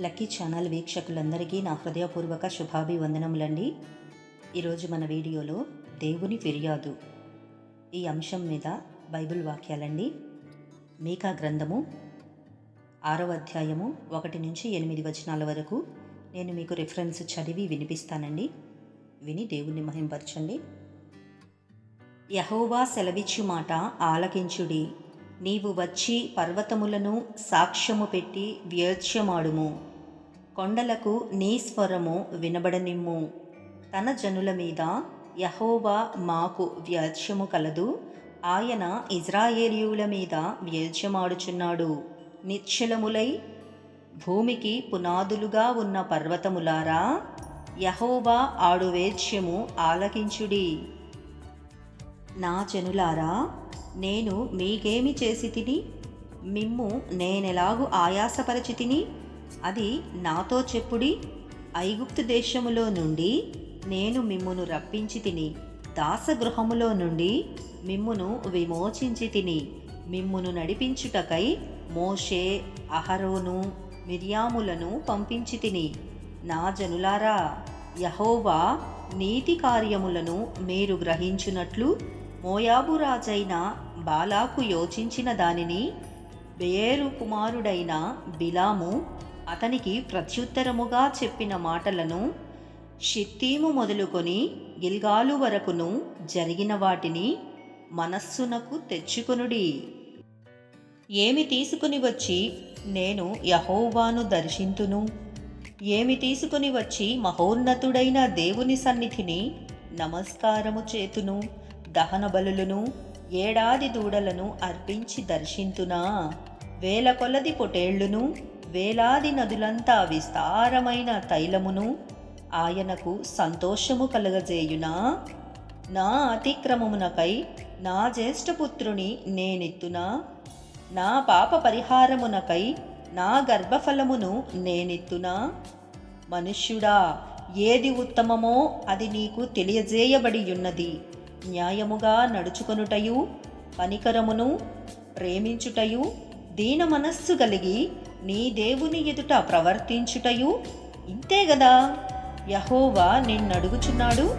Lucky channel వీక్షకులందరికీ నా హృదయపూర్వక శుభాభివందనములండి. ఈరోజు మన వీడియోలో దేవుని ఫిర్యాదు. ఈ అంశం మీద బైబిల్ వాక్యాలండి. మీకా గ్రంథము ఆరవ అధ్యాయము ఒకటి నుంచి ఎనిమిది వచనాల వరకు నేను మీకు రిఫరెన్స్ చదివి వినిపిస్తానండి. విని దేవుణ్ణి మహింపరచండి. యహోవా సెలవిచ్చు మాట ఆలకించుడి. నీవు వచ్చి పర్వతములను సాక్ష్యము పెట్టి వ్యర్చ్యమాడుము కొండలకు నీ స్వరము వినబడనిమ్ము. తన జనుల మీద యహోవా మాకు వ్యాజ్యము కలదు. ఆయన ఇజ్రాయేలీయుల మీద వ్యాజ్యమాడుచున్నాడు నిశ్చలములై భూమికి పునాదులుగా ఉన్న పర్వతములారా యహోవా ఆడు వేచ్యము ఆలకించుడి. నా జనులారా నేను మీకేమి చేసి తిని? మిమ్ము నేనెలాగు ఆయాసపరచి తిని? అది నాతో చెప్పుడి. ఐగుప్తు దేశములో నుండి నేను మిమ్మును రప్పించి తిని దాసగృహములో నుండి మిమ్మును విమోచించి తిని మిమ్మును నడిపించుటకై మోషే అహరోను మిర్యాములను పంపించి తిని. నా జనులారా యహోవా నీతి కార్యములను మీరు గ్రహించునట్లు మోయాబు రాజైన బాలాకు యోచించిన దానిని బేరు కుమారుడైన బిలాము అతనికి ప్రత్యుత్తరముగా చెప్పిన మాటలను షిత్తీము మొదలుకొని గిల్గాలు వరకును జరిగిన వాటిని మనస్సునకు తెచ్చుకొనుడి. ఏమి తీసుకుని వచ్చి నేను యహోవాను దర్శింతును? ఏమి తీసుకుని వచ్చి మహోన్నతుడైన దేవుని సన్నిధిని నమస్కారము చేతును? దహన బలులను ఏడాది దూడలను అర్పించి దర్శింతునా? వేల కొలది పొటేళ్ళును వేలాది నదులంతా విస్తారమైన తైలమును ఆయనకు సంతోషము కలగజేయునా? నా అతిక్రమమునకై నా జ్యేష్ఠపుత్రుని నేనెత్తునా? నా పాప పరిహారమునకై నా గర్భఫలమును నేనెత్తునా? మనుష్యుడా ఏది ఉత్తమమో అది నీకు తెలియజేయబడియున్నది. న్యాయముగా నడుచుకొనుటయు పనికరమును ప్రేమించుటయు దీన మనస్సు కలిగి నీ దేవుని ఎదుట ప్రవర్తించుటయు. ఇంతే గదా? యహోవా నిన్నడుగుచున్నాడు.